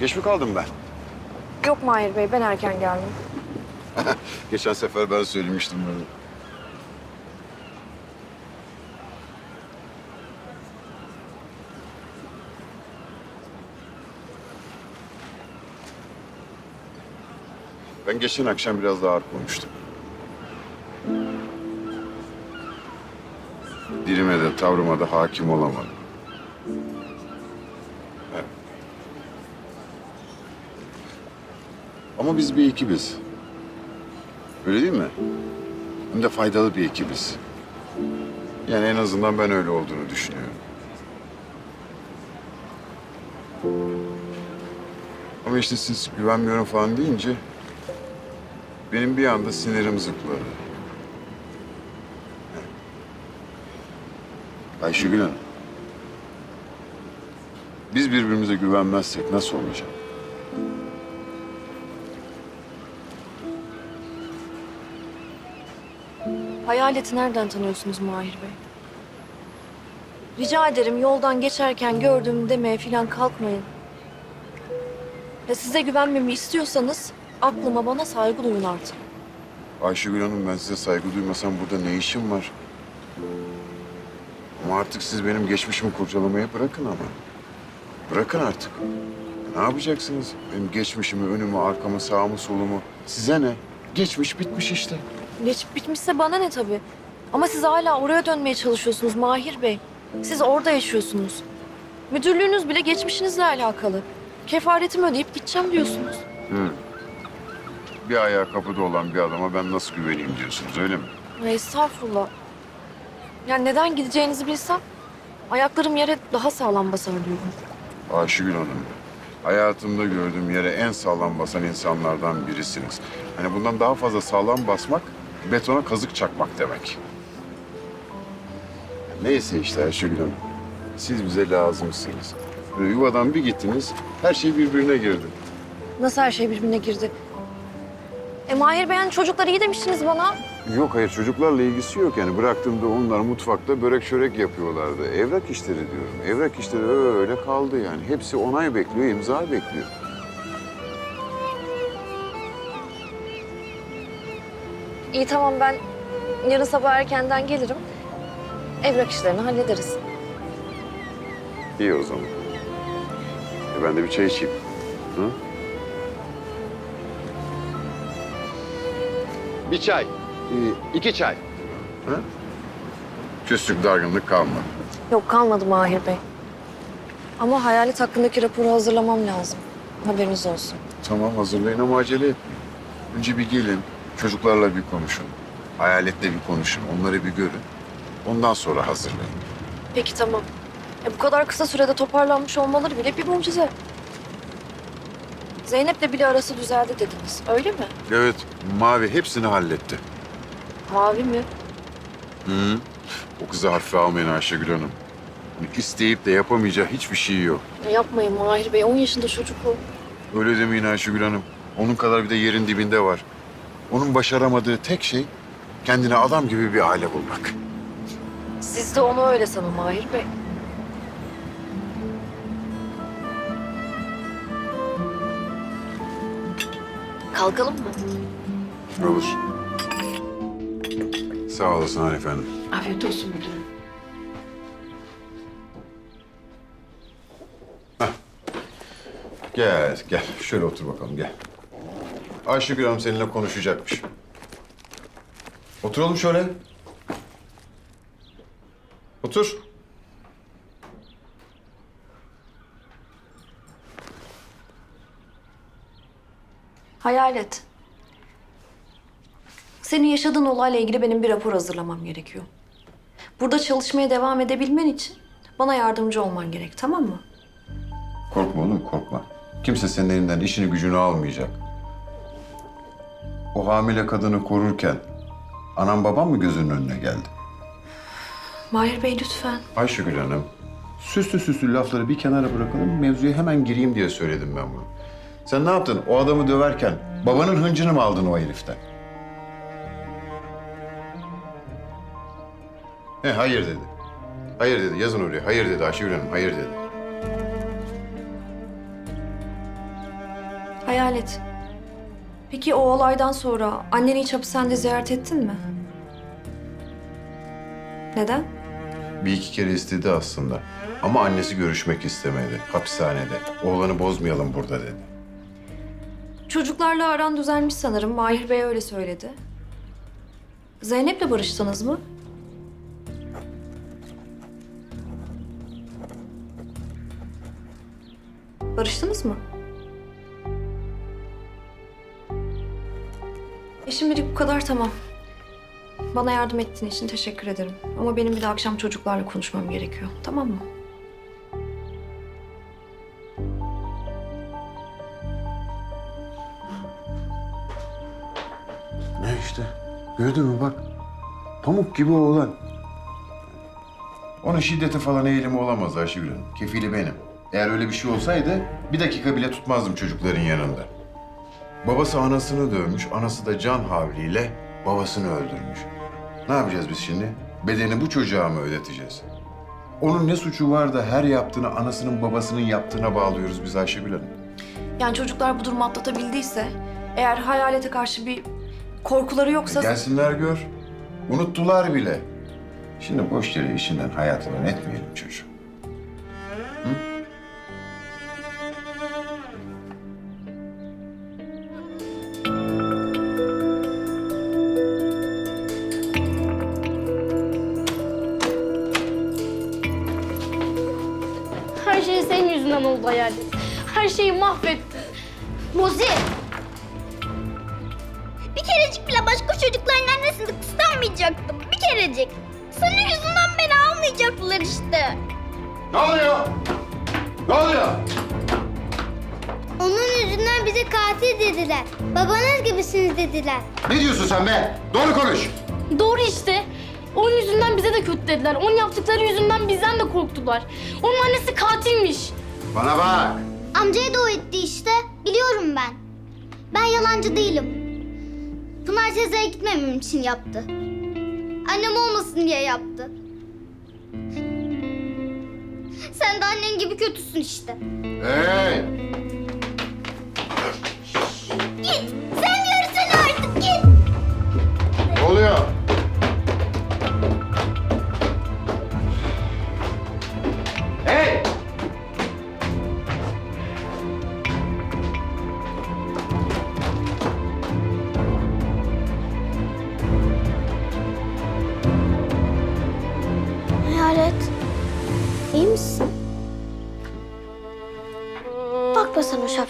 Geç mi kaldım ben? Yok Mahir Bey ben erken geldim. Geçen sefer ben söylemiştim bunu. Ben geçen akşam biraz daha ağır konuştum. Dilime de tavrıma da hakim olamadım. Ama biz bir ekibiz. Öyle değil mi? Hem de faydalı bir ekibiz. Yani en azından ben öyle olduğunu düşünüyorum. Ama işte siz güvenmiyorum falan deyince benim bir anda sinirim zıpladı. Ayşegül Hanım. Biz birbirimize güvenmezsek nasıl olacak? Hayaleti nereden tanıyorsunuz Mahir Bey? Rica ederim yoldan geçerken gördüm demeye falan kalkmayın. Ya size güvenmemi istiyorsanız aklıma bana saygı duyun artık. Ayşegül Hanım ben size saygı duymasam burada ne işim var? Ama artık siz benim geçmişimi kurcalamayı bırakın ama. Bırakın artık. Ne yapacaksınız? Benim geçmişimi, önümü, arkamı, sağımı, solumu. Size ne? Geçmiş bitmiş işte. Geçip bitmişse bana ne tabii. Ama siz hala oraya dönmeye çalışıyorsunuz Mahir Bey. Siz orada yaşıyorsunuz. Müdürlüğünüz bile geçmişinizle alakalı. Kefaretimi ödeyip gideceğim diyorsunuz. Bir ayağı kapıda olan bir adama ben nasıl güveneyim diyorsunuz öyle mi? Ay, Estağfurullah. Yani neden gideceğinizi bilsem ayaklarım yere daha sağlam basar diyorum. Ayşegül Hanım, hayatımda gördüğüm yere en sağlam basan insanlardan birisiniz. Hani bundan daha fazla sağlam basmak, betona kazık çakmak demek. Neyse işte Ayşegül Hanım, siz bize lazımsınız. Böyle yuvadan bir gittiniz, her şey birbirine girdi. Nasıl her şey birbirine girdi? E Mahir Bey hani çocuklar iyi demiştiniz bana. Yok hayır çocuklarla ilgisi yok yani. Bıraktığımda onlar mutfakta börek çörek yapıyorlardı. Evrak işleri diyorum. Evrak işleri öyle kaldı yani. Hepsi onay bekliyor, imza bekliyor. İyi tamam ben yarın sabah erkenden gelirim. Evrak işlerini hallederiz. İyi o zaman. E ben de bir çay içeyim. Hı? Bir çay. Ee, iki çay. Hı? Küslük, dargınlık kalmadı. Yok kalmadı Mahir Bey. Ama hayalet hakkındaki raporu hazırlamam lazım. Haberiniz olsun. Tamam hazırlayın ama acele etmeyin. Önce bir gelin, çocuklarla bir konuşun. Hayaletle bir konuşun, onları bir görün. Ondan sonra hazırlayın. Peki tamam. E, bu kadar kısa sürede toparlanmış olmaları bile bir mucize. Zeynep'le bile arası düzeldi dediniz. Öyle mi? Evet, Mavi hepsini halletti. Mavi mi? Hı. O kızı hafife almayın Ayşegül Hanım. Hani İsteyip de yapamayacağı hiçbir şey yok. Yapmayın Mahir Bey. 10 yaşında çocuk o. Öyle demeyin Ayşegül Hanım. Onun kadar bir de yerin dibinde var. Onun başaramadığı tek şey kendine adam gibi bir aile bulmak. Siz de onu öyle sanın Mahir Bey. Kalkalım mı? Olur. Sağ olasın Hanife Hanım. Afiyet olsun müdürüm. Gel, gel. Şöyle otur bakalım, gel. Ayşegül Hanım seninle konuşacakmış. Oturalım şöyle. Otur. Hayalet. Senin yaşadığın olayla ilgili benim bir rapor hazırlamam gerekiyor. Burada çalışmaya devam edebilmen için bana yardımcı olman gerek, tamam mı? Korkma oğlum, korkma. Kimse senin elinden işini gücünü almayacak. O hamile kadını korurken anam babam mı gözünün önüne geldi? Mahir Bey lütfen. Ayşegül Hanım, süslü süslü lafları bir kenara bırakalım, mevzuya hemen gireyim diye söyledim ben bunu. Sen ne yaptın? O adamı döverken babanın hıncını mı aldın o heriften? He, hayır dedi. Hayır dedi, yazın oraya. Hayır dedi Ayşegül Hanım, hayır dedi. Hayalet. Peki o olaydan sonra anneni hiç hapishanede ziyaret ettin mi? Neden? Bir iki kere istedi aslında. Ama annesi görüşmek istemedi. Hapishanede. Oğlanı bozmayalım burada dedi. Çocuklarla aran düzelmiş sanırım. Mahir Bey öyle söyledi. Zeynep'le barıştınız mı? Barıştınız mı? Şimdilik bu kadar tamam. Bana yardım ettiğin için teşekkür ederim. Ama benim bir de akşam çocuklarla konuşmam gerekiyor. Tamam mı? Ne işte? Gördün mü bak. Pamuk gibi oğlan. Onun şiddete falan eğilimi olamaz Ayşegül Hanım. Kefili benim. Eğer öyle bir şey olsaydı bir dakika bile tutmazdım çocukların yanında. Babası anasını dövmüş, anası da can havliyle babasını öldürmüş. Ne yapacağız biz şimdi? Bedeni bu çocuğa mı ödeteceğiz? Onun ne suçu var da her yaptığını anasının babasının yaptığına bağlıyoruz biz Ayşegül Hanım. Yani çocuklar bu durumu atlatabildiyse, eğer hayalete karşı bir korkuları yoksa... Gelsinler gör. Unuttular bile. Şimdi boş yere işinden hayatından etmeyelim çocuğu. Oldu hayalet. Her şeyi mahvettin. Mozi! Bir kerecik bile başka çocukların annesini kıskanmayacaktım. Bir kerecik. Senin yüzünden beni almayacaklar işte. Ne oluyor? Ne oluyor? Onun yüzünden bize katil dediler. Babanız gibisiniz dediler. Ne diyorsun sen be? Doğru konuş. Doğru işte. Onun yüzünden bize de kötü dediler. Onun yaptıkları yüzünden bizden de korktular. Onun annesi katilmiş. Bana bak. Amcaya da o etti işte. Biliyorum ben. Ben yalancı değilim. Pınar teyzeye gitmemem için yaptı. Annem olmasın diye yaptı. Sen de annen gibi kötüsün işte. Hey!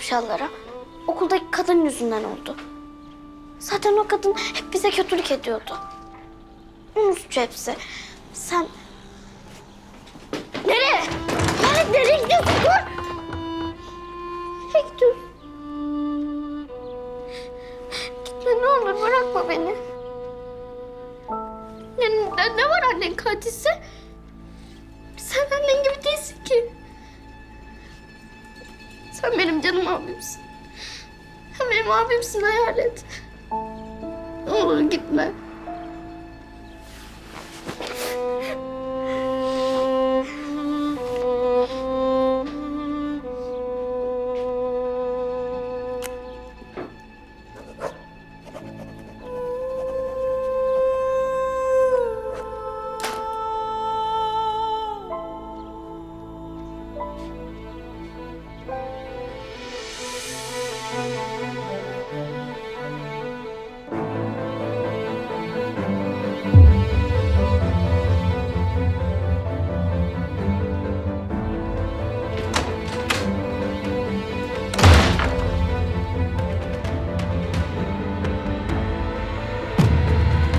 Şapşallara. Okuldaki kadın yüzünden oldu. Zaten o kadın hep bize kötülük ediyordu. Suçu hepsi. Sen... Nereye? Hayalet nereye gidiyorsun? Dur! Nereye? Gitme ne olur bırakma beni. Ne, ne var annen katilse? Abimsin. Sen benim abimsin hayalet. Ne olur gitme.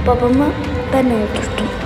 Babamı ben öldürdüm.